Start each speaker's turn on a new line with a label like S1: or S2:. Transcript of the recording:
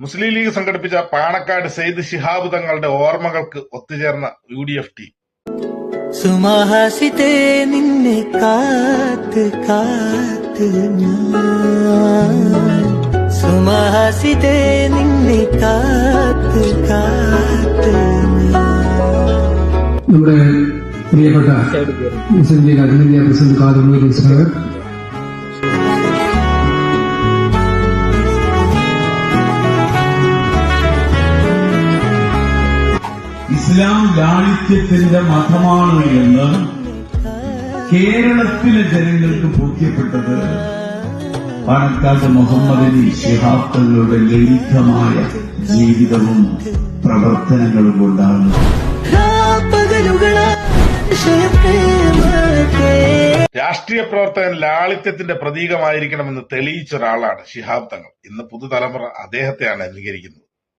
S1: മുസ്ലിം league സംഘടിപ്പിച്ച പാണക്കാട് സെയ്ദ് ശിഹാബ് തങ്ങളുടെ ഓർമ്മകൾക്ക് ഒത്തുചേർന്ന യു ഡി എഫ് ടി.
S2: സുമഹാസിതേ നിന്നെ കാത്ത് കാത്ത് സുമഹാസിതേ നിന്നെ കാത്ത് കാത്ത്
S3: നമ്മുടെ പ്രിയപ്പെട്ട മുസ്ലിം ലീഗ് അഖിലേന്ത്യാ പ്രസിഡന്റ് സാഹിബ്
S4: ഇസ്ലാം ലാളിത്യത്തിന്റെ മതമാണ് എന്ന് കേരളത്തിലെ ജനങ്ങൾക്ക് ബോധ്യപ്പെട്ടത് പാണക്കാട് മുഹമ്മദ് അലി ശിഹാബ് തങ്ങളുടെ ലളിതമായ ജീവിതവും പ്രവർത്തനങ്ങളും കൊണ്ടാണ്.
S1: രാഷ്ട്രീയ പ്രവർത്തകൻ ലാളിത്യത്തിന്റെ പ്രതീകമായിരിക്കണമെന്ന് തെളിയിച്ച ഒരാളാണ് ശിഹാബ് തങ്ങൾ. ഇന്ന് പുതുതലമുറ അദ്ദേഹത്തെയാണ് അനുകരിക്കുന്നത്